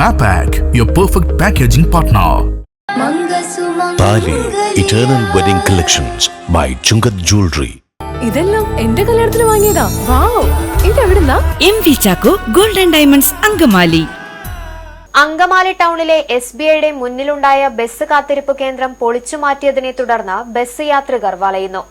Mapac, your perfect packaging partner. Thali eternal wedding collections by Chungath jewellery ഇതെല്ലാം എന്റെ കല്യാണത്തിന് വാങ്ങിയതാ. Wow. ഇതെവിടുന്നാ? M V Chacko golden diamonds Angamaly. Angamaly ടൗണിലെ S B ഐയുടെ മുന്നിലുണ്ടായ bus കാത്തിരിപ്പ് കേന്ദ്രം പൊളിച്ചു മാറ്റിയതിനെ തുടർന്ന് ബസ് യാത്രികർ വലയുന്നു.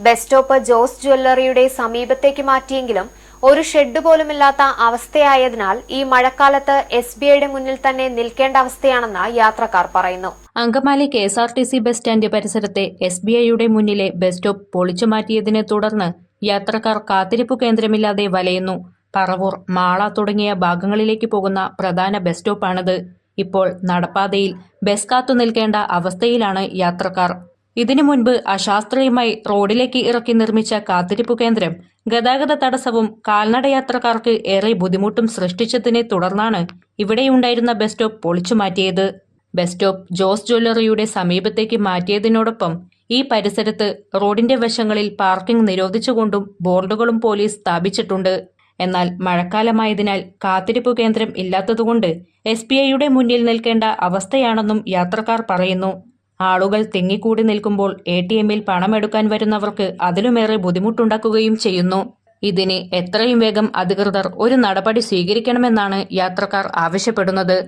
ബസ് സ്റ്റോപ്പ് ജോസ് ജ്വല്ലറിയുടെ സമീപത്തേക്ക് മാറ്റിയെങ്കിലും ഒരു ഷെഡ് പോലുമില്ലാത്ത അവസ്ഥയായതിനാൽ ഈ മഴക്കാലത്ത് എസ് ബി ഐയുടെ മുന്നിൽ തന്നെ നിൽക്കേണ്ട അവസ്ഥയാണെന്ന് യാത്രക്കാർ പറയുന്നു. Angamaly K S R T C bus stand പരിസരത്തെ എസ് ബി ഐയുടെ മുന്നിലെ ബസ് സ്റ്റോപ്പ് പൊളിച്ചു മാറ്റിയതിനെ തുടർന്ന് യാത്രക്കാർ കാത്തിരിപ്പ് കേന്ദ്രമില്ലാതെ വലയുന്നു. പറവൂർ മാള തുടങ്ങിയ ഭാഗങ്ങളിലേക്ക് പോകുന്ന പ്രധാന ബസ് സ്റ്റോപ്പാണിത്. ഇപ്പോൾ നടപ്പാതയിൽ ബസ് കാത്തു നിൽക്കേണ്ട അവസ്ഥയിലാണ് യാത്രക്കാർ. ഇതിനു മുൻപ് അശാസ്ത്രീയമായി റോഡിലേക്ക് ഇറക്കി നിർമ്മിച്ച കാത്തിരിപ്പു കേന്ദ്രം ഗതാഗത തടസ്സവും കാൽനടയാത്രക്കാർക്ക് ഏറെ ബുദ്ധിമുട്ടും സൃഷ്ടിച്ചതിനെ തുടർന്നാണ് ഇവിടെയുണ്ടായിരുന്ന ബസ് സ്റ്റോപ്പ് പൊളിച്ചു മാറ്റിയത്. ബസ് സ്റ്റോപ്പ് ജോസ് ജ്വല്ലറിയുടെ സമീപത്തേക്ക് മാറ്റിയതിനോടൊപ്പം ഈ പരിസരത്ത് റോഡിന്റെ വശങ്ങളിൽ പാർക്കിംഗ് നിരോധിച്ചുകൊണ്ടും ബോർഡുകളും പോലീസ് സ്ഥാപിച്ചിട്ടുണ്ട്. എന്നാൽ മഴക്കാലമായതിനാൽ കാത്തിരിപ്പു കേന്ദ്രം ഇല്ലാത്തതുകൊണ്ട് എസ് പി ഐയുടെ മുന്നിൽ നിൽക്കേണ്ട അവസ്ഥയാണെന്നും യാത്രക്കാർ പറയുന്നു. ആളുകൾ തിങ്ങിക്കൂടി നിൽക്കുമ്പോൾ എ ടി എമ്മിൽ പണമെടുക്കാൻ വരുന്നവർക്ക് അതിലുമേറെ ബുദ്ധിമുട്ടുണ്ടാക്കുകയും ചെയ്യുന്നു. ഇതിന് എത്രയും വേഗം അധികൃതർ ഒരു നടപടി സ്വീകരിക്കണമെന്നാണ് യാത്രക്കാർ ആവശ്യപ്പെടുന്നത്.